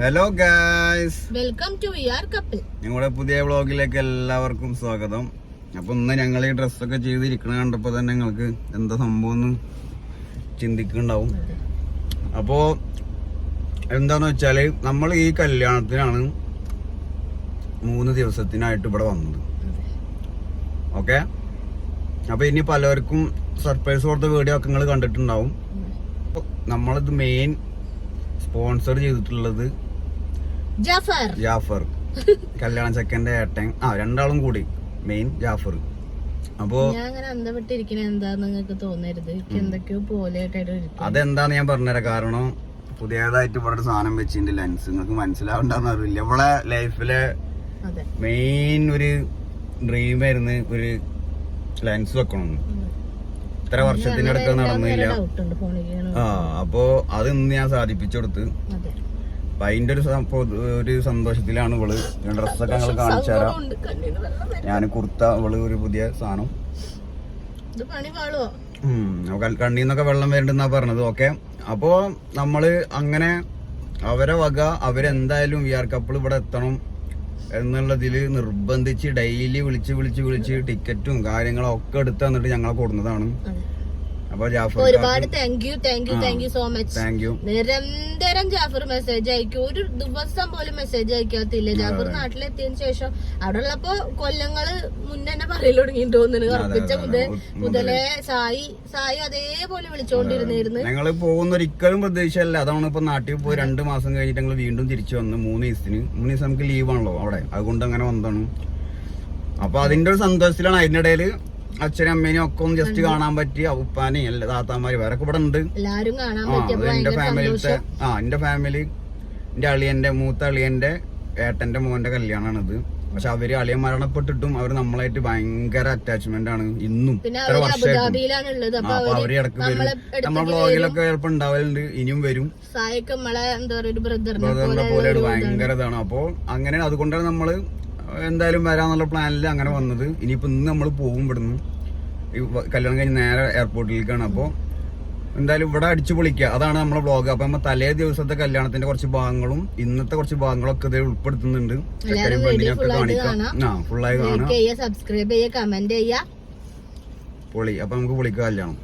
Hello guys welcome to our couple ഞങ്ങളുടെ പുതിയ വ്ളോഗിലേക്ക് എല്ലാവർക്കും സ്വാഗതം. അപ്പൊ ഇന്ന് ഞങ്ങൾ ഈ ഡ്രസ്സൊക്കെ ചെയ്തിരിക്കണ കണ്ടപ്പോ തന്നെ ഞങ്ങൾക്ക് എന്താ സംഭവം എന്ന് ചിന്തിക്കുന്നുണ്ടാവും. അപ്പോ എന്താന്ന് വെച്ചാൽ നമ്മൾ ഈ കല്യാണത്തിനാണ് മൂന്ന് ദിവസത്തിനായിട്ട് ഇവിടെ വന്നത്. ഓക്കെ അപ്പൊ ഇനി പലർക്കും സർപ്രൈസ് കൊടുത്ത വീഡിയോ ഒക്കെ നിങ്ങൾ കണ്ടിട്ടുണ്ടാവും. നമ്മളിത് മെയിൻ സ്പോൺസർ ചെയ്തിട്ടുള്ളത് ജഫർ. ജാഫർ. കല്യാണ ചെക്കന്റെ ഏട്ടൻ. ആ രണ്ടാളും കൂടി. മെയിൻ ജാഫർ. അപ്പോ ഞാൻ അങ്ങനെ എന്താ നിങ്ങൾക്ക് തോന്നരുത്. എന്തൊക്കെയോ അതെന്താന്ന് ഞാൻ പറഞ്ഞുതരാം. കാരണം പുതിയതായിട്ട് ഇവിടെ സാധനം വെച്ചിട്ടുണ്ട് ലെൻസ്. നിങ്ങൾക്ക് മനസ്സിലാവണ്ടെന്ന് അറിയില്ല. ഇവിടെ ലൈഫിലെ മെയിൻ ഒരു ഡ്രീം ആയിരുന്നു ഒരു ലെൻസ് വെക്കണം. ഇത്ര വർഷത്തിനടുത്ത് നടന്നില്ല. ആ അപ്പോ അത് ഇന്ന് ഞാൻ സാധിപ്പിച്ചു കൊടുത്ത്. അതെ. അപ്പൊ അതിന്റെ ഒരു ഒരു സന്തോഷത്തിലാണ് ഇവൾ ഡ്രസ്സൊക്കെ ഞങ്ങൾ കാണിച്ചു തരാം. ഞാൻ കുർത്ത ഇവൾ ഒരു പുതിയ സാധനം. കണ്ണീന്നൊക്കെ വെള്ളം വരണ്ടെന്നാ പറഞ്ഞത് ഓക്കെ? അപ്പോ നമ്മൾ അങ്ങനെ അവരെ വക അവരെന്തായാലും വി ആർ കപ്പിൾ ഇവിടെ എത്തണം എന്നുള്ളതിൽ നിർബന്ധിച്ച് ഡെയിലി വിളിച്ച് വിളിച്ച് വിളിച്ച് ടിക്കറ്റും കാര്യങ്ങളും ഒക്കെ എടുത്ത് തന്നിട്ട് ഞങ്ങളെ കൊടുന്നതാണ്. ജാഫർ ഒരുപാട് thank you thank you thank you so much thank you നിരന്തരം ജാഫർ മെസ്സേജ് അയക്കും. ഒരു ദിവസം പോലും മെസ്സേജ് അയക്കാത്തില്ല. ജാഫർ നാട്ടിലെത്തിയതിനു ശേഷം അവിടെ ഉള്ളപ്പോ കൊല്ലങ്ങൾ മുന്നേ പറയൽ തുടങ്ങി തോന്നുന്നു. ഉറപ്പിച്ച മുതൽ മുതലേ സായി സായി അതേപോലെ വിളിച്ചോണ്ടിരുന്നിരുന്നു ഞങ്ങൾ പോകുന്ന ഒരിക്കലും പ്രതീക്ഷയല്ല. അതാണ് ഇപ്പൊ നാട്ടിൽ പോയി രണ്ട് മാസം കഴിഞ്ഞിട്ട് ഞങ്ങൾ വീണ്ടും തിരിച്ചു വന്ന്. മൂന്ന് ദിവസത്തിന്. മൂന്ന് ദിവസം നമുക്ക് ലീവാണല്ലോ അവിടെ. അതുകൊണ്ട് അങ്ങനെ വന്നതാണ്. അപ്പൊ അതിന്റെ ഒരു സന്തോഷത്തിലാണ്. അതിനിടയിൽ അച്ഛനും അമ്മേനും ഒക്കെ ഒന്ന് ജസ്റ്റ് കാണാൻ പറ്റിയ ഉപ്പാനെയും അല്ല താത്താമാര് വേറെ ഇവിടെ ഉണ്ട്. എന്റെ ഫാമിലിത്തെ ആ എന്റെ ഫാമിലി എന്റെ അളിയന്റെ മൂത്ത അളിയന്റെ ഏട്ടന്റെ മോന്റെ കല്യാണമാണിത് പക്ഷെ അവർ അളിയൻ മരണപ്പെട്ടിട്ടും അവർ നമ്മളായിട്ട് ഭയങ്കര അറ്റാച്ച്മെന്റ് ആണ് ഇന്നും. ഇത്ര വർഷമായിട്ട്. അപ്പൊ അവർ ഇടയ്ക്ക് വരും. നമ്മളെ ബ്ലോഗിലൊക്കെ ചിലപ്പോ ഉണ്ടാവലുണ്ട് ഇനിയും വരും. ബ്രദറിനെ പോലെ ഭയങ്കര ഇതാണ്. അപ്പോ അങ്ങനെ അതുകൊണ്ടാണ് നമ്മൾ എന്തായാലും വരാന്നുള്ള പ്ലാനിൽ അങ്ങനെ വന്നത്. ഇനിയിപ്പോൾ ഇന്ന് നമ്മൾ പോകും ഇവിടുന്ന്. ഈ കല്യാണം കഴിഞ്ഞ് നേരെ എയർപോർട്ടിലേക്കാണ് അപ്പോൾ എന്തായാലും ഇവിടെ അടിച്ചു പൊളിക്കുക അതാണ് നമ്മളെ ബ്ലോഗ് അപ്പൊ നമ്മൾ തലേ ദിവസത്തെ കല്യാണത്തിന്റെ കുറച്ച് ഭാഗങ്ങളും ഇന്നത്തെ കുറച്ച് ഭാഗങ്ങളൊക്കെ ഇതിൽ ഉൾപ്പെടുത്തുന്നുണ്ട്. ഫുള്ളായി കാണാം. സബ്സ്ക്രൈബ് ചെയ്യുക കമന്റ് ചെയ്യുക പൊളി. അപ്പൊ നമുക്ക് പൊളിക്കുക കല്യാണം.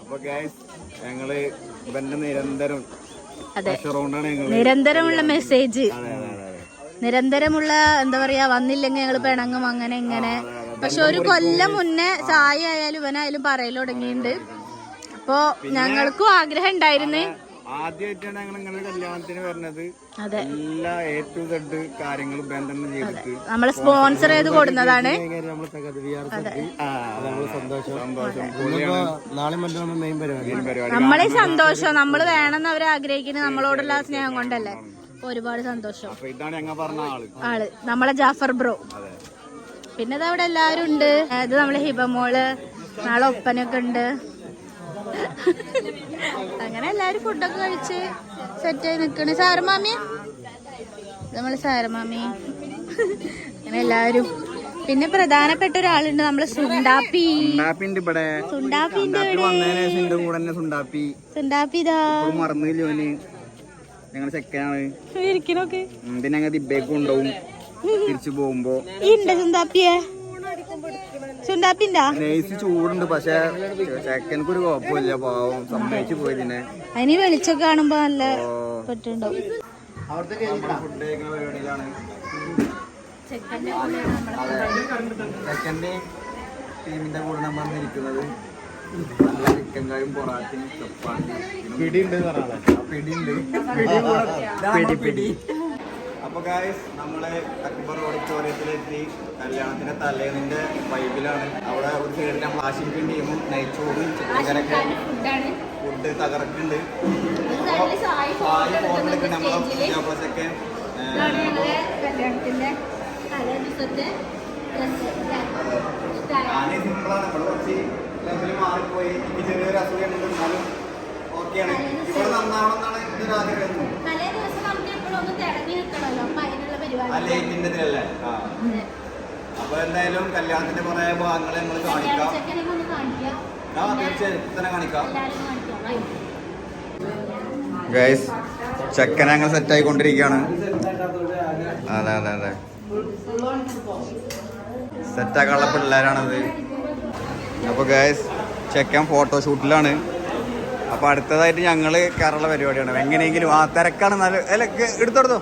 അപ്പൊ ഗൈസ് ഞങ്ങൾ ഇവന്റെ നിരന്തരം നിരന്തരമുള്ള മെസ്സേജ് നിരന്തരമുള്ള എന്താ പറയാ വന്നില്ലെങ്കിൽ ഞങ്ങൾ പിണങ്ങും അങ്ങനെ ഇങ്ങനെ. പക്ഷെ ഒരു കൊല്ലം മുന്നേ സായി ആയാലും ഇവനായാലും പറയൽ തുടങ്ങിയിട്ടുണ്ട്. അപ്പോ ഞങ്ങൾക്കും ആഗ്രഹം ഉണ്ടായിരുന്നു. ആദ്യമായിട്ടാണ് ഞങ്ങൾ നിങ്ങളുടെ കല്യാണത്തിന് വരുന്നത്. അതെ. എല്ലാ എ ടു സെഡ് കാര്യങ്ങളും ബന്ധം ചെയ്തിട്ട്. നമ്മളെ സ്പോൺസർ ചെയ്ത് കൊടുക്കുന്നതാണ് സന്തോഷം. സന്തോഷം. പൊളിയാണ്. നാളെ മറ്റന്നാൾ മെയിൻ പരിപാടി. നമ്മളെ സന്തോഷം. നമ്മൾ വേണമെന്ന് അവർ ആഗ്രഹിക്കുന്നത് നമ്മളോടുള്ള സ്നേഹം കൊണ്ടല്ലേ? ഒരുപാട് സന്തോഷം. ഇതാണ് ഞങ്ങൾ പറഞ്ഞ ആൾ. ആൾ. നമ്മളെ ജാഫർ ബ്രോ. പിന്നെ ഇത് അവിടെ എല്ലാരും ഉണ്ട്. ഇത് നമ്മളെ ഹിബമോൾ നാളെ ഒപ്പനൊക്കെ ഉണ്ട്. അങ്ങനെ എല്ലാരും ഫുഡൊക്കെ കഴിച്ച് സെറ്റ് ആയി നിക്കണ്. സാരമാമി? നമ്മളെ സാരമാമി. അങ്ങനെ എല്ലാരും പിന്നെ പ്രധാനപ്പെട്ട ഒരാളുണ്ട് നമ്മളെ സുണ്ടാപ്പി. സുണ്ടാപ്പിന്റെ ഇവിടെ. സുണ്ടാപ്പിന്റെ സുണ്ടാപ്പി ഇതാ ഞങ്ങൾ ചെക്കനാണ് ഇതിനെ ഞങ്ങൾ ദിബേക്ക് കൊണ്ടുപോകും തിരിച്ചു പോകുമ്പോ. നെയ്സ് ചൂടുണ്ട് പക്ഷെ ചെക്കനക്ക് ഒരു കുഴപ്പമില്ല പാവം. സമ്മതിച്ചു പോയതിനെ. അതിന് വെളിച്ചൊക്കെ കാണുമ്പോ നല്ല പറ്റുണ്ടാവും. ഫുഡ് കഴിക്കുന്ന പരിപാടിയിലാണ് സെക്കൻഡ് ടീമിന്റെ കൂടെ നമ്മൾ ഇരിക്കുന്നത്. ചിക്കൻ കറിയും പൊറാട്ടയും ചപ്പാത്തി പിടിയുണ്ട് പിടിയുണ്ട്. പിടി പിടി അപ്പൊ ഗായ്സ് നമ്മളെ അക്ബർ ഓഡിറ്റോറിയത്തിലെത്തി. കല്യാണത്തിന്റെ തലേന്നിന്റെ വൈബിലാണ്. അവിടെ ഒരു സൈഡിൽ നമ്മൾ ആശിപ്പിക്കും ടീമും നെയ്ച്ചോറും ചിക്കൻ കറിയൊക്കെ ഫുഡ് തകർക്കുന്നുണ്ട്. എടുക്കുന്നുണ്ട്. നമ്മളെ ഇല്ലേ? ഇഷ്ടായോ? സിമ്പിളാണ്. നമ്മൾ കുറച്ച് ലെവൽ മാറിപ്പോയി. എനിക്ക് ചെറിയൊരു അസുഖം ഉണ്ട് എന്നാലും ഓക്കെയാണ്. ഇവിടെ നന്നാവണമെന്നാണ് എന്റെ ഒരു ആഗ്രഹം. തലേ ദിവസം നമുക്ക് എപ്പോഴും ഒന്ന് തിളങ്ങി നിൽക്കണമല്ലോ. അപ്പൊ അതിനുള്ള ആ പരിപാടി ലേറ്റിന്റെ ഇതിലല്ലേ? ആ. അപ്പൊ എന്തായാലും കല്യാണത്തിന്റെ കുറെ ഭാഗങ്ങളെ നമ്മൾ കാണിക്കാം. ആ തീർച്ചയായും. തന്നെ കാണിക്കാം. ഗൈസ് ചെക്കൻ ഞങ്ങൾ സെറ്റ് ആയിക്കൊണ്ടിരിക്കുകയാണ് അതെ അതെ അതെ. സെറ്റ് ആക്കാനുള്ള പിള്ളേരാണത്. അപ്പൊ ഗായസ് ചെക്കൻ ഫോട്ടോഷൂട്ടിലാണ് അപ്പോൾ അടുത്തതായിട്ട് ഞങ്ങൾ കേരള പരിപാടിയാണ്. എങ്ങനെയെങ്കിലും ആ തിരക്കാണ് നല്ല അല്ല എടുത്തോടുത്തോ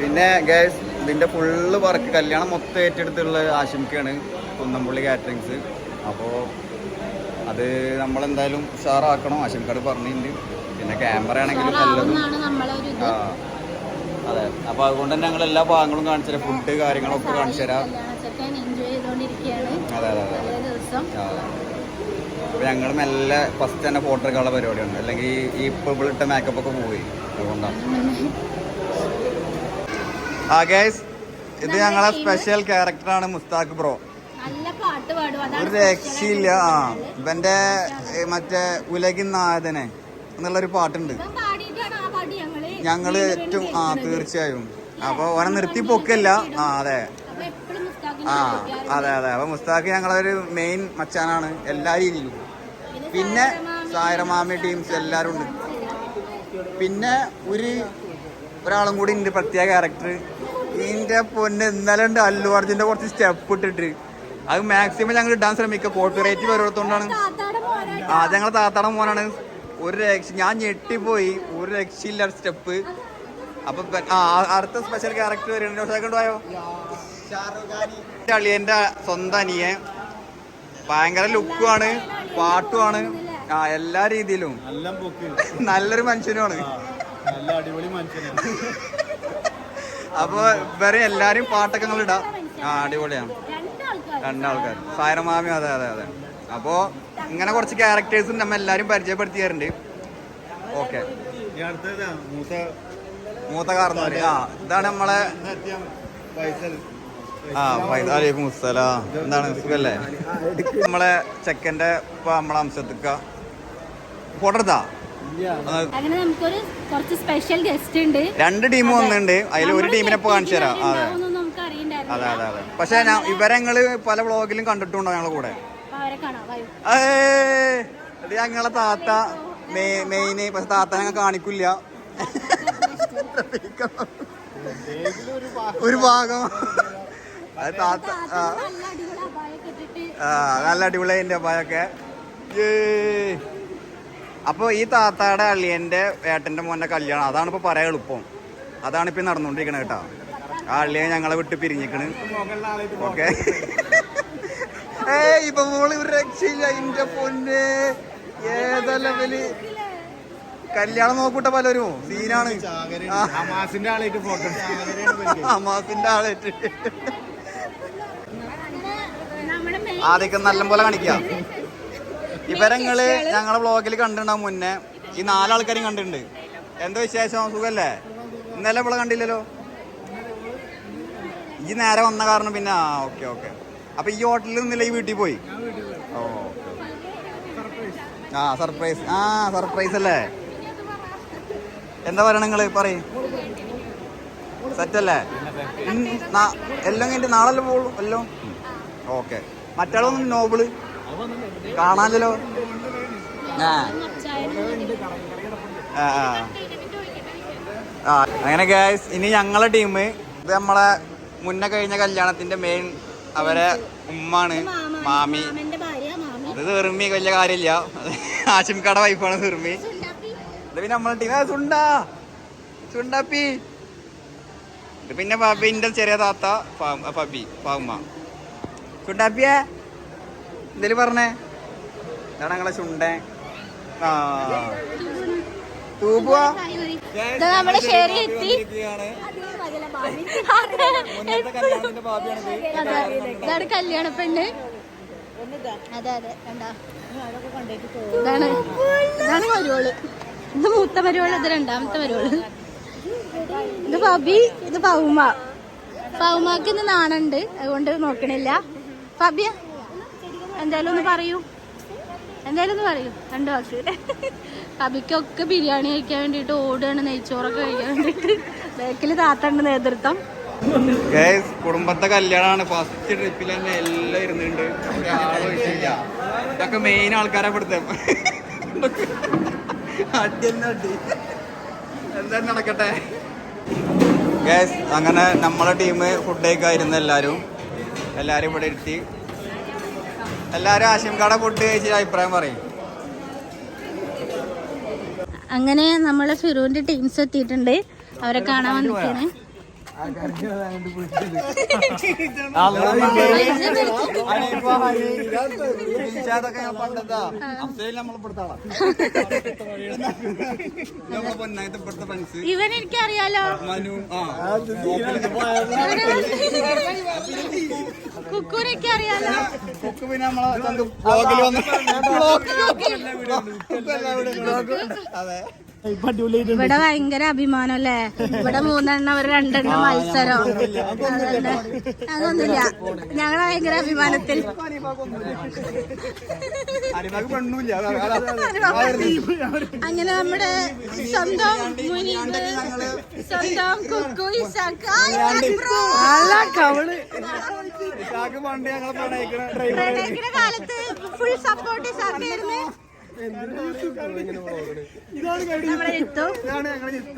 പിന്നെ ഗായസ് ഇതിന്റെ ഫുള്ള് വർക്ക് കല്യാണം മൊത്തം ഏറ്റെടുത്തുള്ള ആശംകയാണ് കുന്നംപള്ളി കാറ്ററിങ്സ് അപ്പോൾ അത് നമ്മളെന്തായാലും ഉഷാറാക്കണം ആശംകാട് പറഞ്ഞിട്ടുണ്ട്. പിന്നെ ക്യാമറ ആണെങ്കിലും നല്ലതും. ആ അതെ. അപ്പോൾ അതുകൊണ്ട് തന്നെ ഞങ്ങൾ എല്ലാ ഭാഗങ്ങളും കാണിച്ചു തരാം ഫുഡ് കാര്യങ്ങളൊക്കെ കാണിച്ചു തരാം കല്യാണച്ചക്കൻ എൻജോയ് ചെയ്തോണ്ടിരിക്കുകയാണ് അതെ അതെ അതെ തലേ ദിവസം? അപ്പൊ ഞങ്ങൾ മെല്ലെ ഫസ്റ്റ് തന്നെ ഫോട്ടോ എടുക്കാനുള്ള പരിപാടിയാണ് അല്ലെങ്കിൽ ഈ ഇപ്പോൾ ഇട്ട മേക്കപ്പ് ഒക്കെ പോയി. അതുകൊണ്ടാണ് ആ ഗൈസ് ഇത് ഞങ്ങളെ സ്പെഷ്യൽ ക്യാരക്ടറാണ് മുസ്താഖ് ബ്രോ ഒരു രക്ഷയില്ല. ആ ഇവന്റെ മറ്റേ ഉലകിൻ നായകനെ എന്നുള്ളൊരു പാട്ടുണ്ട്. ഞങ്ങൾ ഏറ്റവും ആ. തീർച്ചയായും. അപ്പൊ ഓനെ നിർത്തി പൊക്കല്ല. ആ അതെ. ആ. അതെ അതെ. അപ്പൊ മുസ്താഖ് ഞങ്ങളൊരു മെയിൻ മച്ചാനാണ്. എല്ലാ രീതിയിലും. പിന്നെ സായരമാമി ടീംസ് എല്ലാരും ഉണ്ട്. പിന്നെ ഒരു ഒരാളും കൂടി ഉണ്ട് പ്രത്യേക ക്യാരക്ടർ ഇതിന്റെ പൊന്ന് ഇന്നലെ ഉണ്ട് അല്ലു അർജുന്റെ കുറച്ച് സ്റ്റെപ്പ് ഇട്ടിട്ട്. അത് മാക്സിമം ഞങ്ങൾ ഇടാൻ ശ്രമിക്കുക. കോപ്പിറൈറ്റ് വരുന്നതുകൊണ്ടാണ്. ആ ഞങ്ങൾ താത്താടം മോനാണ്. ഒരു രക്ഷ ഞാൻ ഞെട്ടിപ്പോയി. ഒരു രക്ഷയില്ല സ്റ്റെപ്പ് അപ്പൊ ആ- അടുത്ത സ്പെഷ്യൽ ക്യാരക്ടർ വരുന്നുണ്ട്. സെക്കൻഡ് ആയോ അളിയന്റെ സ്വന്തം അനിയൻ. ഭയങ്കര ലുക്കുമാണ് പാട്ടുമാണ് ആ എല്ലാ രീതിയിലും. നല്ലൊരു മനുഷ്യനുമാണ്. അപ്പൊ വേറെ എല്ലാരും പാട്ടൊക്കെ നിങ്ങൾ ഇടാം. ആ അടിപൊളിയാണ്. രണ്ടാൾക്കാർ സായരമാമി അതെ അതെ അതെ. അപ്പോ ഇങ്ങനെ കുറച്ച് ക്യാരക്ടേഴ്സ് നമ്മ എല്ലാരും പരിചയപ്പെടുത്തി തരുന്നുണ്ട് ഓക്കെ മൂത്ത കാരണം കാർന്നവര് ആ ഇതാണ് നമ്മളെ ആ വൈദ്യാലേക്കും മുസ്തല എന്താണ്? സുഖല്ലേ? നമ്മളെ ചെക്കന്റെ ഇപ്പൊ നമ്മളെ അംശത്തിക്ക. ഫോട്ടോ എടുത്താ? അങ്ങനെ നമുക്കൊരു കുറച്ച് സ്പെഷ്യൽ ഗസ്റ്റ് ഉണ്ട്. രണ്ട് ടീം വന്നിട്ടുണ്ട്. അതിൽ ഒരു ടീമിനെ ഇപ്പൊ കാണിച്ചു തരാം അതെ. അതെ അതെ അതെ. പക്ഷെ ഞാൻ ഇവരെ പല വ്ളോഗിലും കണ്ടിട്ടുണ്ടോ ഞങ്ങളെ കൂടെ! ഇത് ഞങ്ങളെ താത്ത മെയിന്. പക്ഷെ താത്ത ഞങ്ങൾ കാണിക്കില്ല. ഒരു ഭാഗം. അത് താത്ത ആ. നല്ല അടിപൊളി അപായൊക്കെ ഇട്ടിട്ട് ആ നല്ല അടിപൊളി അതിന്റെ അപ്പായൊക്കെ അപ്പൊ ഈ താത്താടെ അള്ളിയന്റെ ഏട്ടന്റെ മോന്റെ കല്യാണം അതാണ് ഇപ്പൊ പറയാൻ എളുപ്പം. അതാണ് ഇപ്പൊ നടന്നുകൊണ്ടിരിക്കണത് കേട്ടോ. ആ അള്ളിയെ ഞങ്ങളെ വിട്ട് പിരിഞ്ഞിക്കണ്. ഓക്കെ. ഏ ഇപ്പൊ മോൾ ഒരു രക്ഷയില്ല ഇന്റെ പൊന്നെ. ഏതാ ലെവൽ? കല്യാണം നോക്കൂട്ട പലരും. സീനാണ്. ആ, ഹമാസിന്റെ ആളായിട്ട് ഫോട്ടോ ഹമാസിന്റെ ആളേറ്റ് നമ്മുടെ നല്ല പോലെ കാണിക്കാം. ഇവരങ്ങൾ ഞങ്ങളെ ബ്ലോഗിൽ കണ്ടിട്ടുണ്ടാവും മുന്നേ. ഈ നാലാൾക്കാരും കണ്ടിട്ടുണ്ട്. എന്താ വിശേഷം? സുഖല്ലേ? ഇന്നലെ ഇവിടെ കണ്ടില്ലല്ലോ? ഈ നേരെ വന്ന കാരണം പിന്നെ ആ ഓക്കെ ഓക്കെ. അപ്പൊ ഈ ഹോട്ടലിൽ നിന്നില്ല ഈ വീട്ടിൽ പോയി? ഓ ആ സർപ്രൈസ് ആ സർപ്രൈസ് അല്ലേ? എന്താ പറയണ നിങ്ങൾ? പറയും. സെറ്റല്ലേ? എല്ലാം കഴിഞ്ഞിട്ട് നാളെ പോകുള്ളൂ എല്ലാം? ഓക്കെ. മറ്റാളൊന്നും നോബിൾ? കാണാല്ലോ ആ. അങ്ങനെ ഗ്യാസ് ഇനി ഞങ്ങളെ ടീം ഇത് നമ്മളെ മുന്നേ കഴിഞ്ഞ കല്യാണത്തിന്റെ മെയിൻ അവരെ ഉമ്മാണ് മാമി. അത് തീർമ്മി വലിയ കാര്യമില്ല. ആശിംകട വൈഫാണ് തെറുമി ഇത് പിന്നെ നമ്മളെ ടീം ചുണ്ടാ സുണ്ടാപ്പി ഇത് പിന്നെ ബബിന്റെ ചെറിയ താത്ത പബി ഫബി ഫാവുമ്മ ചുണ്ടാപ്പിയെ എന്തേലും പറഞ്ഞേ? ഇതാണ് ഞങ്ങളെ ചുണ്ടൻ ആ. നമ്മൾ എത്തി. ഇതാണ് കല്യാണ പെണ്ണ്. അതെ അതെ. രണ്ടാ ഇതാണ്. ഇതാണ് മരുവോൾ ഇത് മൂത്ത മരുവോൾ ഇത് രണ്ടാമത്തെ മരുവോൾ ഇത് ഫബി ഇത് പൗമ. പൗമാക്ക് ഇന്ന് നാണുണ്ട് അതുകൊണ്ട് നോക്കണില്ല. ഫബിയ എന്തായാലും ഒന്ന് പറയൂ. എന്തായാലും ഒന്ന് പറയൂ. രണ്ടു വാക്ക്. ഫബിക്കൊക്കെ ബിരിയാണി കഴിക്കാൻ വേണ്ടിട്ട് ഓടുകയാണ് നെയ്ച്ചോറൊക്കെ കഴിക്കാൻ വേണ്ടിട്ട് ബാക്കിൽ താത്തണ്ട് നേതൃത്വം. കുടുംബത്തെ കല്യാണമാണ്. ഫസ്റ്റ് ട്രിപ്പിൽ തന്നെ എല്ലാം ഇരുന്നുണ്ട് ഇതൊക്കെ മെയിൻ ആൾക്കാരെ പെടുത്തേ അടി എന്തായാലും നടക്കട്ടെ? അങ്ങനെ നമ്മളെ ടീം ഫുഡ് കഴിക്കായിരുന്നു എല്ലാവരും എല്ലാവരും ഇവിടെ ഇരുത്തി. എല്ലാവരും ആശംകാടെ ഫുഡ് കഴിച്ചിട്ട് അഭിപ്രായം പറയും. അങ്ങനെ നമ്മളെ ഫിറൂന്റെ ടീംസ് എത്തിയിട്ടുണ്ട്. അവരെ കാണാൻ വന്നിട്ടാണ് ഇവൻ എനിക്കറിയാലോ മനു ആ. കുക്കൂരൊക്കെ അറിയാലോ കുക്ക് പിന്നെ നമ്മളെ ബ്ലോഗിൽ വന്ന് അതെ. ഇവിടെ ഭയങ്കര അഭിമാനം അല്ലേ ഇവിടെ മൂന്നെണ്ണം ഒരു രണ്ടെണ്ണം മത്സരം. അതൊന്നുമില്ല. ഞങ്ങൾ ഭയങ്കര അഭിമാനത്തിൽ. അങ്ങനെ നമ്മുടെ സ്വന്തം സ്വന്തം കുക്കു ഇസാക്ക്. കാലത്ത് ഫുൾ സപ്പോർട്ട് ഇസാക്കായിരുന്നു. നമ്മുടെ ജിത്തു.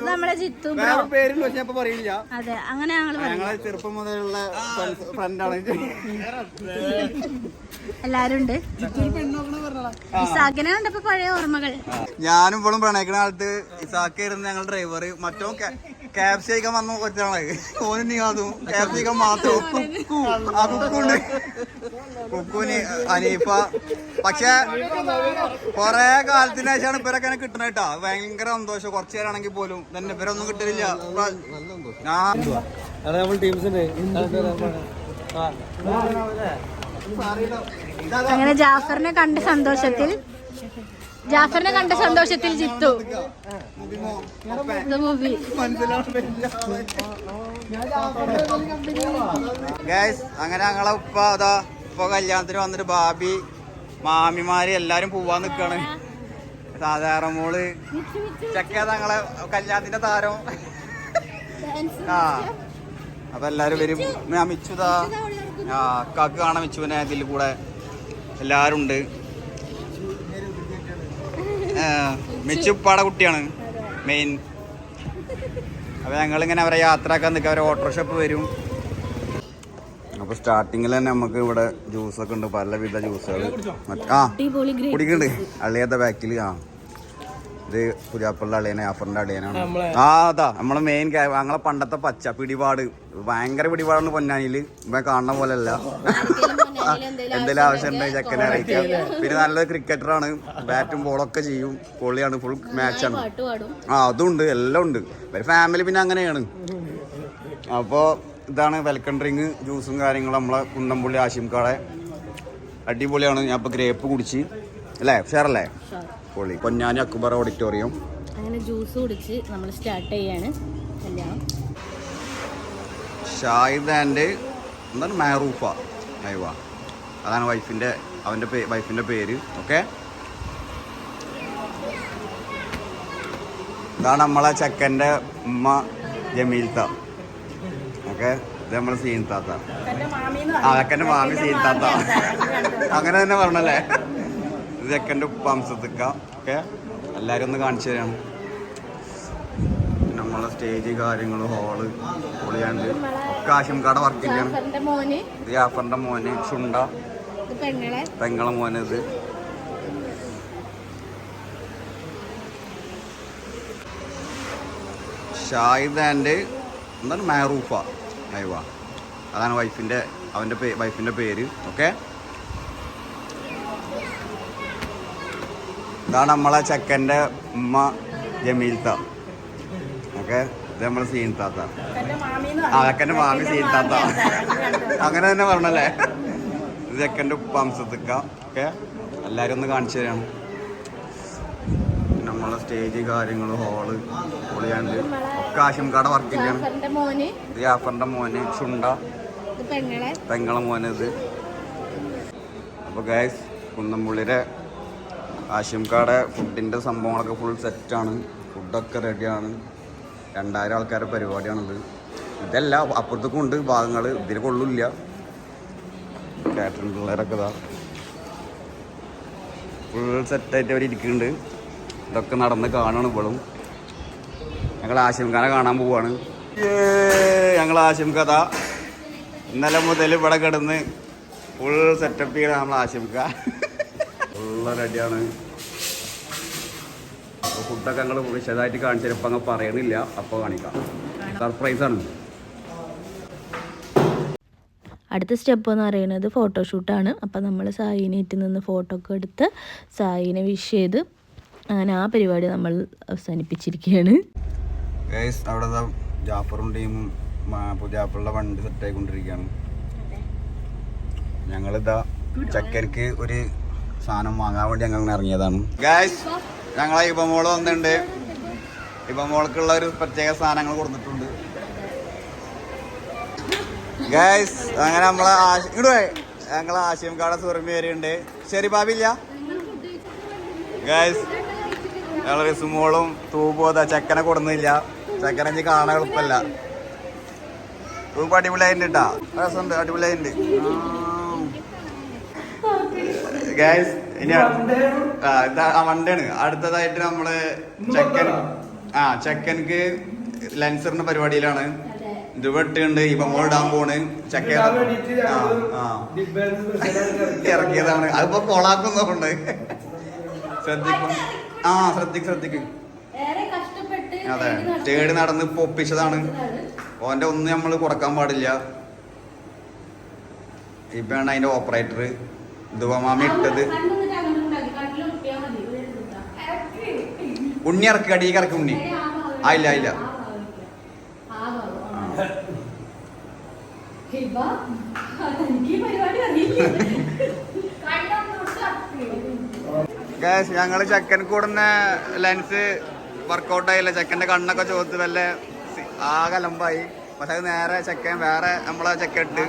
നമ്മുടെ ജിത്തു ബ്രോ. വേറെ പേരുണ്ട് പക്ഷെ അപ്പൊ പറയില്ല അതെ അങ്ങനെ ഞങ്ങൾ ഞങ്ങളെ ചെറുപ്പം മുതലുള്ള ഫ്രണ്ടാണ്. എല്ലാരും ഉണ്ട്. ഇസാക്കിനെ കണ്ടപ്പോ പഴയ ഓർമ്മകൾ. ഞാനും ഇപ്പോഴും പ്രണയിക്കുന്ന കാലത്ത് ഇസാക്കായിരുന്നു ഞങ്ങൾ ഡ്രൈവർ മറ്റോ ക്യാബ് ചെയ്യിക്കാൻ വന്ന കൊച്ചാണ് ഓനും അതും. ചെയ്യിക്കാൻ മാത്രം കുക്കു ആ കുക്കുണ്ട് കുക്കുന് അനീഫ. പക്ഷെ കൊറേ കാലത്തിന് ശേഷമാണ് ഇവരൊക്കെ എന്നെ കിട്ടണ കേട്ടാ. ഭയങ്കര സന്തോഷം. കുറച്ചു നേരമാണെങ്കിൽ പോലും തന്നെ ഇവരൊന്നും കിട്ടലില്ല. ഞാൻ അങ്ങനെ ജാഫറിനെ കണ്ട സന്തോഷത്തിൽ ജാഫറിനെ കണ്ട സന്തോഷത്തിൽ ജിത്തു. മൂവി ഗൈസ് അങ്ങനെ ഞങ്ങളെ ഉപ്പ അതാ ഇപ്പൊ കല്യാണത്തിന് വന്നിട്ട് ബാബി മാമിമാര് എല്ലാരും പോവാൻ നിക്കാണ്. സാധാരണ മോൾ. ചെക്ക ഞങ്ങളെ കല്യാണത്തിന്റെ താരം. ആ. അപ്പൊ എല്ലാരും വരും. ഞാൻ മിച്ചുതാ. ആ കാക്ക് കാണാൻ മിച്ചുവിനെ ഇതിൽ കൂടെ എല്ലാരും ഉണ്ട്. ആ, മിച്ചു ഉപ്പാടെ കുട്ടിയാണ്. മെയിൻ അപ്പൊ ഞങ്ങളിങ്ങനെ അവരെ യാത്രയാക്കാൻ നിൽക്കുക അവരെ ഓട്ടോറിക്ഷപ്പ് വരും. അപ്പോൾ സ്റ്റാർട്ടിങ്ങിൽ തന്നെ നമുക്ക് ഇവിടെ ജ്യൂസ് ഒക്കെ ഉണ്ട്. പലവിധ ജ്യൂസുകൾ ആ കുടിക്കുന്നുണ്ട്. അളിയത്തെ ബാക്കിൽ ആ. ഇത് പുതിയാപ്പള്ള അളിയനെ ആഫറിന്റെ അളിയനാണ്. ആ അതാ. നമ്മളെ മെയിൻ ഞങ്ങളെ പണ്ടത്തെ പച്ച പിടിപാട്. ഭയങ്കര പിടിപാടാണ് പൊന്നാനിയിൽ. ഇപ്പൊ കാണുന്ന പോലെ അല്ല ആവശ്യം ഉണ്ടെങ്കിൽ ചെക്കനെ അറിയിക്കാം. പിന്നെ നല്ലൊരു ക്രിക്കറ്ററാണ്. ബാറ്റും ബോളൊക്കെ ചെയ്യും. പൊള്ളിയാണ് ഫുൾ മാച്ചാണ് ആ അതുണ്ട് എല്ലാം ഉണ്ട്. ഒരു ഫാമിലി പിന്നെ അങ്ങനെയാണ്. അപ്പോൾ ഇതാണ് വെൽക്കം ഡ്രിങ്ക് ജ്യൂസും കാര്യങ്ങളും നമ്മളെ കുന്നംപുള്ളി ആശിംകാടെ അടിപൊളിയാണ്. ഞാൻ ഇപ്പോൾ ഗ്രേപ്പ് കുടിച്ച്. അല്ലേ? ഷെയറല്ലേ പൊള്ളി പൊന്നാനി അക്ബർ ഓഡിറ്റോറിയം അങ്ങനെ ജ്യൂസ് കുടിച്ച് നമ്മൾ സ്റ്റാർട്ട് ചെയ്യാണ്. കല്യാണം. ഷാഹിദ് ആൻഡ് എന്താണ്? മാറൂഫ. അയവ അതാണ് വൈഫിന്റെ അവന്റെ പേ വൈഫിന്റെ പേര് ഓക്കെ? ഇതാണ് നമ്മളെ ചെക്കന്റെ ഉമ്മ ജമീൽത്ത ഓക്കെ? ഇത് നമ്മളെ സീൻ താത്ത. ആ ചെക്കന്റെ മാമി സീൻ താത്ത. അങ്ങനെ തന്നെ പറഞ്ഞല്ലേ? ഇത് ചെക്കന്റെ ഉപ്പാംസത്തിക്ക ഓക്കെ? എല്ലാവരും ഒന്ന് കാണിച്ചു തരാണ്. നമ്മളെ സ്റ്റേജ് കാര്യങ്ങൾ ഹോൾ പൊളിയാണ്ട്. ഒക്കെ ആശംകാട മോന്. ഇത് ജാഫറിന്റെ മോന് ചുണ്ട പെങ്ങളെ? മോനത് ഷാഹിദ് ആൻഡ് എന്താണ്? മാറൂഫ. അയവ അതാണ് വൈഫിന്റെ അവന്റെ പേ വൈഫിന്റെ പേര്. ഓക്കെ ഇതാണ് നമ്മളെ ചെക്കന്റെ ഉമ്മ ജമീൽത്ത ഓക്കെ ഇത് നമ്മളെ സീൻ താത്ത. അതൊക്കെ മാമി സീൻ താത്ത. അങ്ങനെ തന്നെ പറഞ്ഞല്ലേ? ഇത് ഉപ്പ് ഉപ്പാംസത്തിക്ക ഓക്കെ? എല്ലാവരും ഒന്ന് കാണിച്ചു തരാണ്. നമ്മളെ സ്റ്റേജ് കാര്യങ്ങൾ ഹോൾ പൊളിയാണ്ട്. ഒക്കെ ആശംകാട വർക്ക് ചെയ്യാണ് മോന്. ഇത് ജാഫറിന്റെ മോന് ചുണ്ട. പെങ്ങളെ. മോന് ഇത് അപ്പോൾ ഗൈസ് കുന്നമ്പുള്ളിയുടെ ആശംകാടെ ഫുഡിന്റെ സംഭവങ്ങളൊക്കെ ഫുൾ സെറ്റാണ് ഫുഡൊക്കെ റെഡിയാണ് രണ്ടായിരം ആൾക്കാരുടെ പരിപാടിയാണിത്. ഇതല്ല അപ്പുറത്തേക്കും ഉണ്ട് ഭാഗങ്ങൾ ഇതിൽ കൊള്ളില്ല. കാറ്ററിംഗ് പിള്ളേരൊക്കെ ഇതാ ഫുൾ സെറ്റായിട്ട് അവർ ഇരിക്കുന്നുണ്ട്. ഇതൊക്കെ നടന്ന് കാണണം ഇപ്പോഴും ഞങ്ങൾ ആശംഖാനെ കാണാൻ പോവാണ്. ഞങ്ങൾ ആശംകഥ ഇന്നലെ മുതൽ ഇവിടെ കിടന്ന് ഫുൾ സെറ്റപ്പ് ചെയ്യണം നമ്മൾ ആശംക ഫുള്ള റെഡിയാണ് അപ്പോൾ ഫുഡൊക്കെ ഞങ്ങൾ വിശദമായിട്ട് കാണിച്ചപ്പോൾ അങ്ങ് പറയണില്ല. അപ്പോൾ കാണിക്കാം. സർപ്രൈസാണ് അടുത്ത സ്റ്റെപ്പ് എന്ന് പറയുന്നത് ഫോട്ടോഷൂട്ടാണ്. അപ്പോൾ നമ്മൾ സായിനേറ്റ് നിന്ന് ഫോട്ടോ ഒക്കെ എടുത്ത് സായിനെ വിഷ് ചെയ്ത് അങ്ങനെ ആ പരിപാടി നമ്മൾ അവസാനിപ്പിച്ചിരിക്കുകയാണ്. അവിടെ ജാഫറും ടീമും പുതിയാപ്പിളുടെ വണ്ടി സെറ്റ് ആയിക്കൊണ്ടിരിക്കുകയാണ്. ഞങ്ങളിതാ ചക്കരക്ക് ഒരു സാധനം വാങ്ങാൻ വേണ്ടി ഞങ്ങൾ ഇറങ്ങിയതാണ്. ഗൈസ് ഞങ്ങളെ ഇപ്പമോൾ വന്നിട്ടുണ്ട്. ഇപ്പമോൾക്കുള്ള ഒരു പ്രത്യേക സാധനങ്ങൾ കൊടുത്തിട്ടുണ്ട്. ഗൈസ് അങ്ങനെ നമ്മളെ ഇടുവേ ഇങ്ങോട്ട് ആശയം കാട സുറമി വരെയുണ്ട് ശരി ഭാവിയില്ല? ഗൈസ് ഞങ്ങൾ റിസുമോളും തൂപോതാ ചെക്കനെ കൊടുന്നില്ല. ചെക്കനെ ഇനി കാണാൻ എളുപ്പല്ല. തൂപ്പ് അടിപൊളിയായിട്ടുണ്ട് രസമുണ്ട് അടിപൊളിയായിട്ടുണ്ട്. ഗൈസ് ഇനി വണ്ടാണ്. അടുത്തതായിട്ട് നമ്മൾ ചെക്കൻ ആ ചെക്കൻക്ക് ലെൻസറിന്റെ പരിപാടിയിലാണ്. ഇത് വെട്ടുണ്ട് ഇപ്പൊ മോൾ ഇടാൻ പോണ്. ചക്ക ഇറക്കിയതാണ്. അതിപ്പോ കൊളാക്കുന്നതുകൊണ്ട് ശ്രദ്ധിക്കും. ആ ശ്രദ്ധിക്കും ശ്രദ്ധിക്കും. അതെ. തേടി നടന്ന് ഇപ്പൊ ഒപ്പിച്ചതാണ്. ഓന്റെ ഒന്നും നമ്മൾ കുറയ്ക്കാൻ പാടില്ല. ഇപ്പാണ് അതിന്റെ ഓപ്പറേറ്റർ ദുവമാമി ഇട്ടത്. ഉണ്ണി ഇറക്കി അടിയിൽ ഇറക്കി ഉണ്ണി. ആയില്ല ആയില്ല ഞങ്ങൾ ചെക്കൻ കൂടുന്ന ലെൻസ് വർക്കൗട്ടായില്ല ചെക്കന്റെ കണ്ണൊക്കെ ചോദിച്ചു വല്ല ആകെ ലംബായി പക്ഷെ അത് നേരെ ചെക്കൻ വേറെ നമ്മളെ ചെക്കൻ ഇട്ട്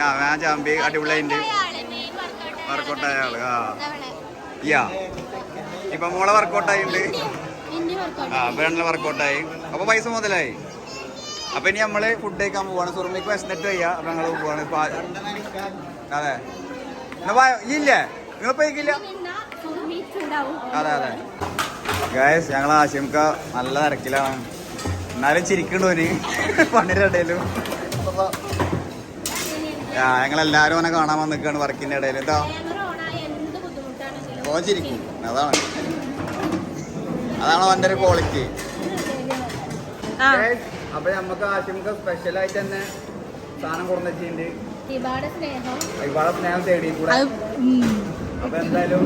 ആ വേ ചാമ്പി അടിപൊളിയായിട്ട്. വർക്കൗട്ടായ ആയ ആൾ ആ. യാ ഇപ്പൊ മോളെ വർക്കൗട്ട് ആയിട്ടുണ്ട് ആ വേണ്ട വർക്കൗട്ടായി അപ്പൊ പൈസ മുതലായി. അപ്പൊ ഇനി നമ്മൾ ഫുഡ് കഴിക്കാൻ പോവാണ്. സുറുമിക്ക് വിശന്നിട്ട് വയ്യ. അപ്പൊ ഞങ്ങൾ പോവാണ്. അതെ. ഇല്ലേ? നിങ്ങൾ പോയിക്കില്ല അതെ അതെ. ഗായസ് ഞങ്ങൾ ആശയമൊക്കെ നല്ല തിരക്കിലാണ്. എന്നാലും ചിരിക്കണ്ടോ ഇനി പണിയുടെ ഇടയിലും. ഞങ്ങളെല്ലാരും അവനെ കാണാൻ വന്നിക്കാണ് വർക്കിന്റെ ഇടയിൽ എന്താ? ഓൻ ചിരിക്കും. അതാണ്. അതാണ് അവന്റെ ഒരു ക്വാളിറ്റി അപ്പൊ നമുക്ക് ആശംക സ്പെഷ്യൽ ആയിട്ട് തന്നെ സാധനം കൊടുന്നിട്ടുണ്ട് ഒരുപാട് സ്നേഹം. ഒരുപാട് സ്നേഹം തേടി കൂടെ അപ്പൊ എന്തായാലും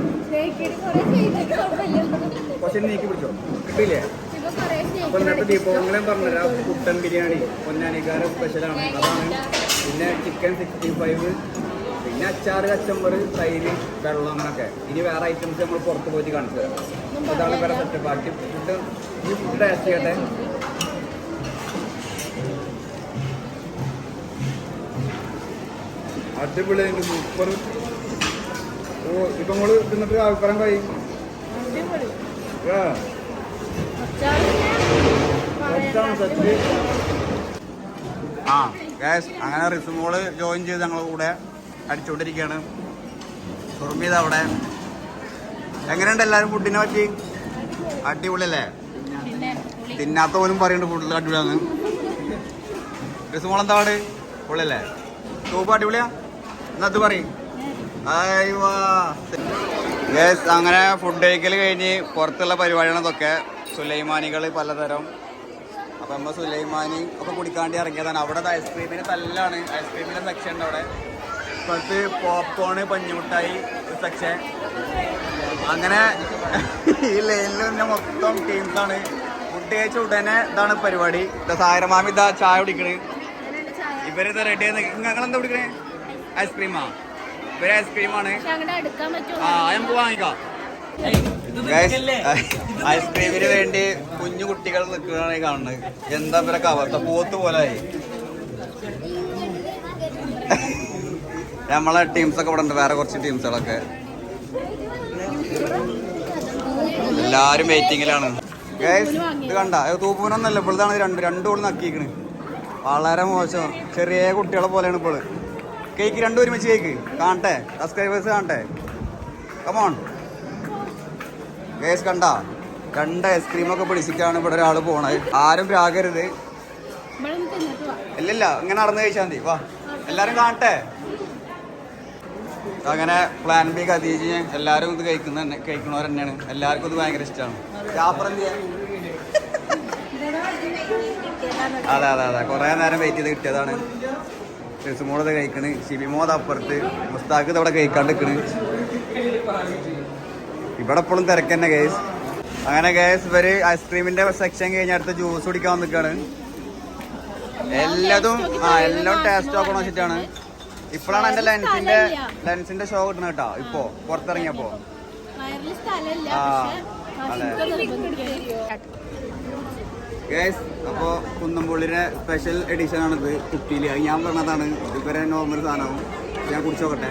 കുറച്ച് നീക്കി പിടിച്ചോ? കിട്ടില്ലേ അപ്പൊ ഇന്നത്തെ ദീപങ്ങളെയും പറഞ്ഞുതരാം കുട്ടൻ ബിരിയാണി പൊന്നാനിക്കാര സ്പെഷ്യലാണ് അതാണ് പിന്നെ ചിക്കൻ സിക്സ്റ്റി ഫൈവ് പിന്നെ അച്ചാറ് കച്ചമ്പർ തൈര് വെള്ളം അങ്ങനൊക്കെ. ഇനി വേറെ ഐറ്റംസ് നമ്മൾ പുറത്ത് പോയിട്ട് കാണിച്ചു തരാം. അതാണ് വേറെ സെറ്റപ്പ് ബാക്കി ഫുഡ് ഈ ഫുഡ് ടേസ്റ്റ് ചെയ്യട്ടെ? അടിപൊളിയുണ്ട് സൂപ്പർ ഓ ഇപ്പൊ നമ്മൾ തിന്നിട്ട് അഭിപ്രായം കായി ആ. ഗ്യാസ് അങ്ങനെ റിസുമോൾ ജോയിൻ ചെയ്ത് ഞങ്ങളുടെ കൂടെ അടിച്ചുകൊണ്ടിരിക്കുകയാണ് സുർമീത് അവിടെ. എങ്ങനെയുണ്ട് എല്ലാവരും ഫുഡിനെ പറ്റി? അടിപൊളിയല്ലേ? തിന്നാത്ത പോലും പറയുന്നുണ്ട് ഫുഡിൽ അടിപൊളിയാണ് റിസുമോൾ എന്താ പാട് പൊളിയല്ലേ സൂപ്പ് അടിപൊളിയാ? എന്നാ അത് പറയും യെസ് അങ്ങനെ ഫുഡ് കഴിക്കൽ കഴിഞ്ഞ് പുറത്തുള്ള പരിപാടിയാണ് ഇതൊക്കെ സുലൈമാനികൾ പലതരം. അപ്പം നമ്മൾ സുലൈമാനി ഒക്കെ കുടിക്കാണ്ടി ഇറങ്ങിയതാണ്. അവിടെ ഐസ്ക്രീമിന് തല്ലാണ്. ഐസ്ക്രീമിന്റെ സെക്ഷൻ ഉണ്ട് അവിടെ. ഇപ്പോഴത്തെ പോപ്കോണ് പഞ്ഞിമുട്ടായി സെക്ഷൻ അങ്ങനെ ഈ ലൈനിൽ തന്നെ മൊത്തം ടീംസാണ് ഫുഡ് കഴിച്ച ഉടനെ ഇതാണ് പരിപാടി. സാഗരമാമി ഇതാ ചായ കുടിക്കണേ. ഇവരിത് റെഡി നിങ്ങൾ എന്താ കുടിക്കണേ? ഐസ്ക്രീമാ? ഒരു ഐസ്ക്രീമാണ്. ആ നമുക്ക് വാങ്ങിക്കാം. ഐസ്ക്രീമിന് വേണ്ടി കുഞ്ഞു കുട്ടികൾ നിൽക്കുകയാണ് കാണുന്നത്. എന്താ ഇവരൊക്കെ അവസ്ഥ പോത്ത് പോലെ നമ്മളെ ടീംസ് ഒക്കെ ഇവിടെ ഉണ്ട് വേറെ കുറച്ച് ടീംസുകളൊക്കെ എല്ലാരും വെയിറ്റിങ്ങിലാണ് ഗൈസ് ഇത് കണ്ട. തൂപ്പൂനൊന്നല്ല. ഇപ്പോൾ ഇതാണ് രണ്ട് രണ്ടു ഗോൾ നക്കിക്കണ് വളരെ മോശം. ചെറിയ കുട്ടികളെ പോലെയാണ് ഇപ്പോൾ കേക്ക് രണ്ടും ഒരുമിച്ച് കേക്ക്. കാണട്ടെ സബ്സ്ക്രൈബേഴ്സ് കാണട്ടെ. കമോൺ ഗേസ് കണ്ട? രണ്ട് ഐസ്ക്രീം ഒക്കെ പിടിച്ചിട്ടാണ് ഇവിടെ ഒരാൾ പോണത്. ആരും പ്രാകരുത് ഇല്ലില്ല ഇങ്ങനെ നടന്നു കഴിച്ചാൽ മതി. വാ എല്ലാരും കാണട്ടെ. അങ്ങനെ പ്ലാൻ ബി ഖദീജ് എല്ലാരും ഇത് കഴിക്കുന്ന കഴിക്കണവർ തന്നെയാണ്. എല്ലാവർക്കും ഇത് ഭയങ്കര ഇഷ്ടമാണ്? അതെ അതെ അതെ. കുറെ നേരം വെയിറ്റ് ചെയ്ത് കിട്ടിയതാണ്. റിസുമോൾ ഇത് കഴിക്കണ്. ഷിബിമോത് അപ്പുറത്ത്. മുസ്താഖ് ഇത് അവിടെ കഴിക്കാണ്ട് നിൽക്കണ് ഇവിടെ എപ്പോഴും തിരക്ക് തന്നെ ഗേസ് അങ്ങനെ ഗേസ് ഇവർ ഐസ്ക്രീമിന്റെ സെക്ഷൻ കഴിഞ്ഞ അടുത്ത ജ്യൂസ് കുടിക്കാൻ നിൽക്കാണ് എല്ലാതും ആ എല്ലാം ടേസ്റ്റ് നോക്കണം വെച്ചിട്ടാണ്. ഇപ്പോഴാണ് എന്റെ ലെൻസിന്റെ ലെൻസിന്റെ ഷോ കിട്ടണ കേട്ടോ ഇപ്പോ പുറത്തിറങ്ങിയപ്പോ. ആ അതെ. ഗേസ് അപ്പോൾ കുന്നംപുള്ളിയുടെ സ്പെഷ്യൽ എഡിഷൻ ആണിത് കുപ്പിയിൽ അത് ഞാൻ പറഞ്ഞതാണ്. ഇതുവരെ നോർമൽ സാധനവും ഞാൻ കുടിച്ചു നോക്കട്ടെ.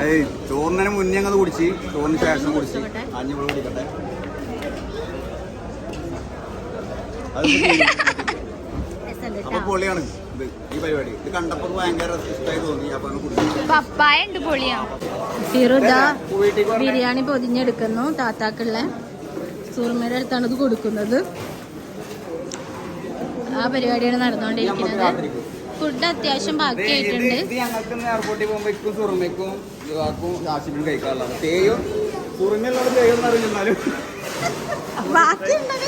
അത് ചോറിന് മുന്നേ ഞങ്ങൾ കുടിച്ച്. ചോറിന് ശേഷം കുടിച്ച്. അഞ്ഞു കൂടെ കുടിക്കട്ടെ. അത് അപ്പോൾ പൊളിയാണ്. ഇത് ഈ പരിപാടി. ഇത് കണ്ടപ്പോൾ ഭയങ്കര ഇഷ്ടമായി തോന്നി. അപ്പൊ പപ്പായ ഉണ്ട് പൊളിയാ. ഫിറുദ ബിരിയാണി പൊതിഞ്ഞെടുക്കുന്നു താത്താക്കുള്ള സൂർമയുടെ അടുത്താണ് ഇത് കൊടുക്കുന്നത്. ആ പരിപാടിയാണ് നടന്നുകൊണ്ടിരിക്കുന്നത്. ഫുഡ് അത്യാവശ്യം ബാക്കിയായിട്ടുണ്ട്. ഞങ്ങൾക്ക് എയർപോർട്ടിൽ പോകുമ്പോ ഇക്കും സുറുമയ്ക്കും തേയും അറിഞ്ഞാലും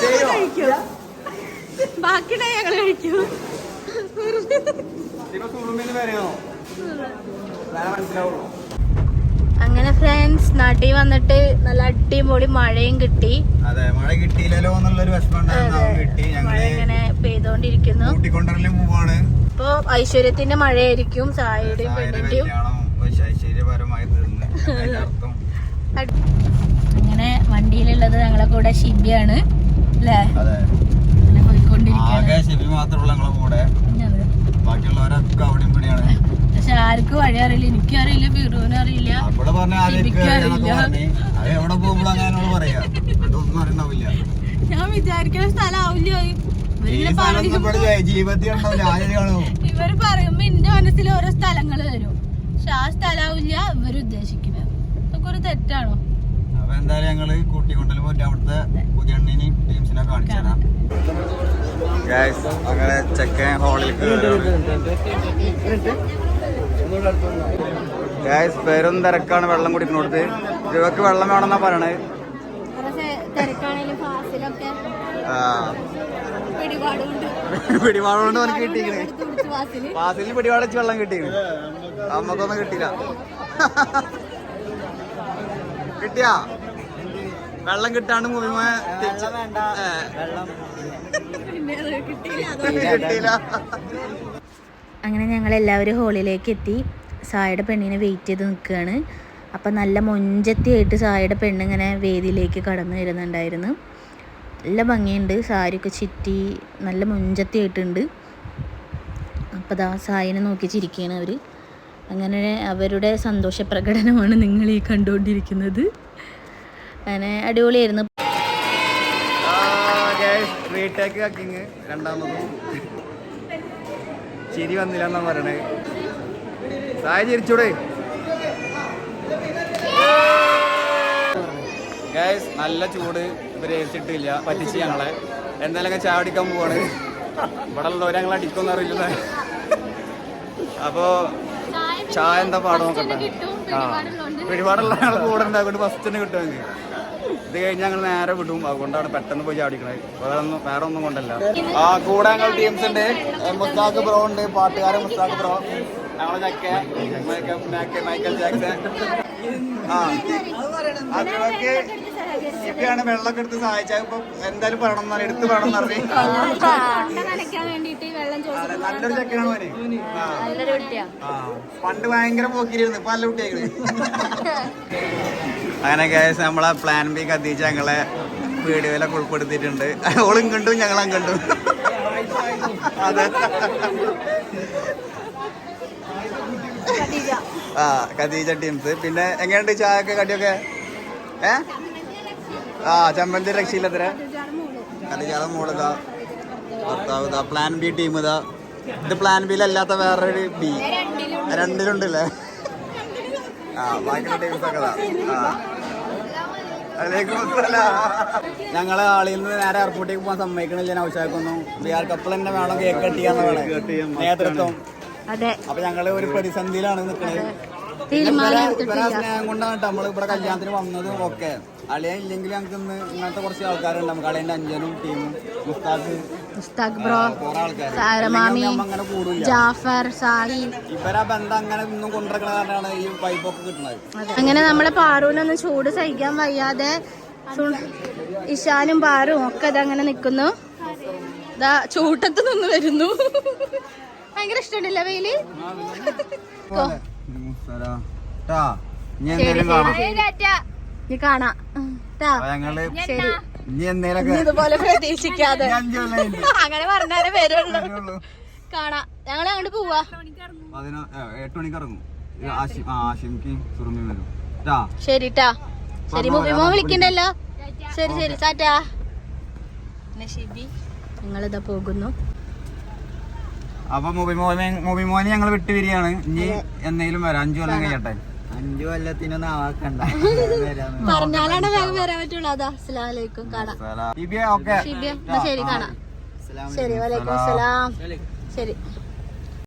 ഞങ്ങൾ കഴിക്കും. ബാക്കിയുണ്ടെങ്കിൽ ഞങ്ങൾ കഴിക്കും. അങ്ങനെ ഫ്രണ്ട്സ് നാട്ടിൽ വന്നിട്ട് നല്ല അടിപൊളി മഴയും കിട്ടി. അതെ മഴ കിട്ടിയില്ലല്ലോ എന്നുള്ളൊരു വിഷമം പെയ്തോണ്ടിരിക്കുന്നു. ഇപ്പൊ ഐശ്വര്യത്തിന്റെ മഴയായിരിക്കും സായയുടെയും സായയുടെ പെണ്ണിന്റെയും. അങ്ങനെ വണ്ടിയിലുള്ളത് ഞങ്ങളെ കൂടെ ഷിബിയാണ് അല്ലേ? അതെ. ബാക്കിയുള്ളവരൊക്കെ അവിടെയും പിടിയാണ് പക്ഷെ ആർക്കും വഴി അറിയില്ല. എനിക്കും അറിയില്ല ഫിറൂനും അറിയില്ല. അവിടെ പറഞ്ഞ ശിബിക്ക് അറിയില്ല. അത് എവിടെ പോകുമ്പോൾ അങ്ങനെ പറയാ. ഒന്നും അറിയണ്ടാവില്ല. ഞാൻ വിചാരിക്കുന്ന സ്ഥലമാവില്ല ഇവർ പറയുമ്പോ എന്റെ മനസ്സിൽ ഓരോ സ്ഥലങ്ങൾ വരും. പക്ഷെ ആ സ്ഥലമാവില്ല ഇവർ ഉദ്ദേശിക്കുന്നത്. അതൊക്കെ ഒരു തെറ്റാണോ? അപ്പൊ എന്തായാലും ഞങ്ങൾ കൂട്ടിക്കൊണ്ടൽ പോയിട്ട് അവിടുത്തെ പുതിയണ്ണിനെയും ടീംസിനെ കാണിച്ചു തരാം. അങ്ങനെ ചെക്കൻ ഹോളിൽ ഗായ്സ് പേരും തിരക്കാണ് വെള്ളം കുടിക്കുന്നോടത്ത് ഇവക്ക് വെള്ളം വേണമെന്നാ പറയണേ? പിടിപാടുകൊണ്ട് നമുക്ക് എനിക്ക് ഫാസിലിന് പിടിപാടച്ച് വെള്ളം കിട്ടിയിരിക്കണ്. നമുക്കൊന്നും കിട്ടിയില്ല. കിട്ടിയാ? വെള്ളം കിട്ടാണ്ട് മുഴുവ കിട്ടിയില്ല അങ്ങനെ ഞങ്ങൾ എല്ലാവരും ഹോളിലേക്ക് എത്തി. സായയുടെ പെണ്ണിനെ വെയിറ്റ് ചെയ്ത് നിൽക്കുകയാണ്. അപ്പം നല്ല മൊഞ്ചത്തിയായിട്ട് സായയുടെ പെണ്ണ് ഇങ്ങനെ വേദിയിലേക്ക് കടന്നു വരുന്നുണ്ടായിരുന്നു. നല്ല ഭംഗിയുണ്ട്. സാരിയൊക്കെ ചുറ്റി നല്ല മൊഞ്ചത്തിയായിട്ടുണ്ട്. അപ്പോൾ ദാ സായിനെ നോക്കി ചിരിക്കുകയാണ് അവർ അങ്ങനെ അവരുടെ സന്തോഷ പ്രകടനമാണ് നിങ്ങൾ ഈ കണ്ടുകൊണ്ടിരിക്കുന്നത്. അങ്ങനെ അടിപൊളിയായിരുന്നു. രണ്ടാമതും. ചിരി വന്നില്ല എന്നാ പറയണേ. സായ ചിരിച്ചൂടെ? ഗൈസ് നല്ല ചൂട്. ഇവർ ഏൽച്ചിട്ടില്ല. പറ്റിച്ച് ഞങ്ങളെ. എന്തായാലും ചാടിക്കാൻ അടിക്കാൻ പോവാണ്. ഇവിടെ ഉള്ളവരെ ഞങ്ങൾ അടിക്കൊന്നും അറിയില്ല. അപ്പോ ചായ എന്താ പാടം നോക്കട്ടെ? ആ. ഒരുപാടുള്ള ഞങ്ങൾ കൂടെ ഉണ്ടാകൊണ്ട് ഫസ്റ്റ് തന്നെ കിട്ടും ഞങ്ങൾക്ക് ഇത് കഴിഞ്ഞ് ഞങ്ങൾ നേരെ വിടും അതുകൊണ്ടാണ് പെട്ടെന്ന് പോയി ചാടിക്കണത് വേറെ ഒന്നും വേറെ ഒന്നും കൊണ്ടല്ല ആ കൂടെ ഞങ്ങൾ ടീംസ് ഉണ്ട് മുസ്താഖ് ബ്രോ ഉണ്ട് പാട്ടുകാരൻ മുസ്താഖ് ബ്രോ ഞങ്ങളെ ചക്ക മൈക്കൽ ജാക്സൺ ആ അതിനൊക്കെ ഇപ്പൊയാണ് വെള്ളമൊക്കെ എടുത്ത് സഹായിച്ചാൽ ഇപ്പൊ എന്തായാലും പറയണം എന്നാണ് എടുത്ത് പറയണം എന്ന് പറഞ്ഞു. നനയ്ക്കാൻ വെള്ളം അതെ, നല്ലൊരു ചെക്കനാണ് മോനെ. നല്ലൊരു കുട്ടിയാ. ആ. പണ്ട് ഭയങ്കര പോക്കിരിയിരുന്നു ഇപ്പൊ നല്ല കുട്ടിയായിരുന്നു അങ്ങനെ കേസ് നമ്മളെ പ്ലാൻ ബി കത്തിച്ച് ഞങ്ങളെ വീഡിയോയിലൊക്കെ ഉൾപ്പെടുത്തിയിട്ടുണ്ട്. ഓളും കണ്ടു ഞങ്ങളും കണ്ടു അതെ. ആ ഖദീജ ടീംസ് പിന്നെ എങ്ങനെയുണ്ട് ചായ ഒക്കെ കടിയൊക്കെ? ഏ? ആ ചമ്മന്തി രക്ഷയില്ലത്ര ഖദീജയുടെ മോളിതാ. ഭർത്താവ് ഇതാ പ്ലാൻ ബി ടീം ഇതാ. ഇത് പ്ലാൻ ബിയിലല്ലാത്ത വേറൊരു ബി രണ്ടിലുണ്ടല്ലേ? ആ ബാക്കിയുള്ള ടീംസ് ഒക്കെ ഇതാ. ആ. ഞങ്ങളെ ആളിൽ നിന്ന് നേരെ എയർപോർട്ടിലേക്ക് പോകാൻ സമ്മതിക്കണില്ല നൗഷാക്കൊന്നും ബിആർ കപ്പിൾ തന്നെ വേണം കേക്ക് കട്ട് ചെയ്യാന്ന് വേണം നേതൃത്വം. അതെ. അപ്പൊ ഞങ്ങൾ ഒരു പ്രതിസന്ധിയിലാണ് നിൽക്കുന്നത് സ്നേഹം കൊണ്ടാണ് നമ്മൾ ഇവിടെ കല്യാണത്തിന് വന്നതും. ഒക്കെ അളിയ ഇല്ലെങ്കിൽ ഞങ്ങൾക്ക് ഇന്ന് ഇങ്ങനത്തെ കുറച്ച് ആൾക്കാരുണ്ട്. നമുക്ക് അളിയന്റെ അഞ്ചനും ടീമും മുസ്താഖ് മുസ്താഖ് ബ്രോ സാരമാമി അങ്ങനെ ജാഫർ സാഹി. ഇവരാ ബന്ധം അങ്ങനെ ഒന്നും കൊണ്ടിരിക്കണ കാരണമാണ് ഈ പൈപ്പൊക്കെ കിട്ടുന്നത് അങ്ങനെ നമ്മളെ പാറൂനൊന്നും ചൂട് സഹിക്കാൻ വയ്യാതെ ഇഷാനും പാറും ഒക്കെ ഇതങ്ങനെ നിക്കുന്നു. ഇതാ ചൂട്ടത്ത് നിന്ന് വരുന്നു. ഭയങ്കര ഇഷ്ടമുണ്ടല്ലേ വെയിൽ? ട്ടാ ഇനി എന്തേലും കാണാം. നീ കാണാം. ട്ടാ. അപ്പൊ ഞങ്ങൾ ശരി. ഇനി എന്തേലൊക്കെ ഇനി ഇതുപോലെ പ്രതീക്ഷിക്കാതെ. ഇനി അഞ്ച് കൊല്ലം കഴിഞ്ഞ് അങ്ങനെ പറഞ്ഞാലേ വരുള്ളൂ. വരുള്ളൂ. കാണാം. ഞങ്ങൾ അങ്ങോട്ട് പോവാ. പതിനൊ- ഏ, എട്ട് മണിക്ക് ഇറങ്ങും. ഇത് ആശി- ആ, ആഷിംക്ക് സുറുമി വരും. ട്ടാ. ശരി ട്ടാ. ശരി മുബിമോ വിളിക്കണ്ടല്ലോ? ശരി ശരി ടാറ്റാ. ഞങ്ങളിതാ പോകുന്നു. അപ്പൊ മൂവി മോനെ മൂവി മോനെ ഞങ്ങൾ വിട്ടുപിരിയാണ് ഇനി എന്തെങ്കിലും വരാം. അഞ്ചു കൊല്ലം കഴിയട്ടെ. അഞ്ചു കൊല്ലത്തിനൊന്നും ആവാക്കണ്ട. പറഞ്ഞാലാണ് വേഗം വരാൻ പറ്റുള്ളൂ. അതാ അസ്സലാമലൈക്കും കാണാം. ശരി കാണാം. ശരി വലൈക്കും അസ്സലാം. ശരി.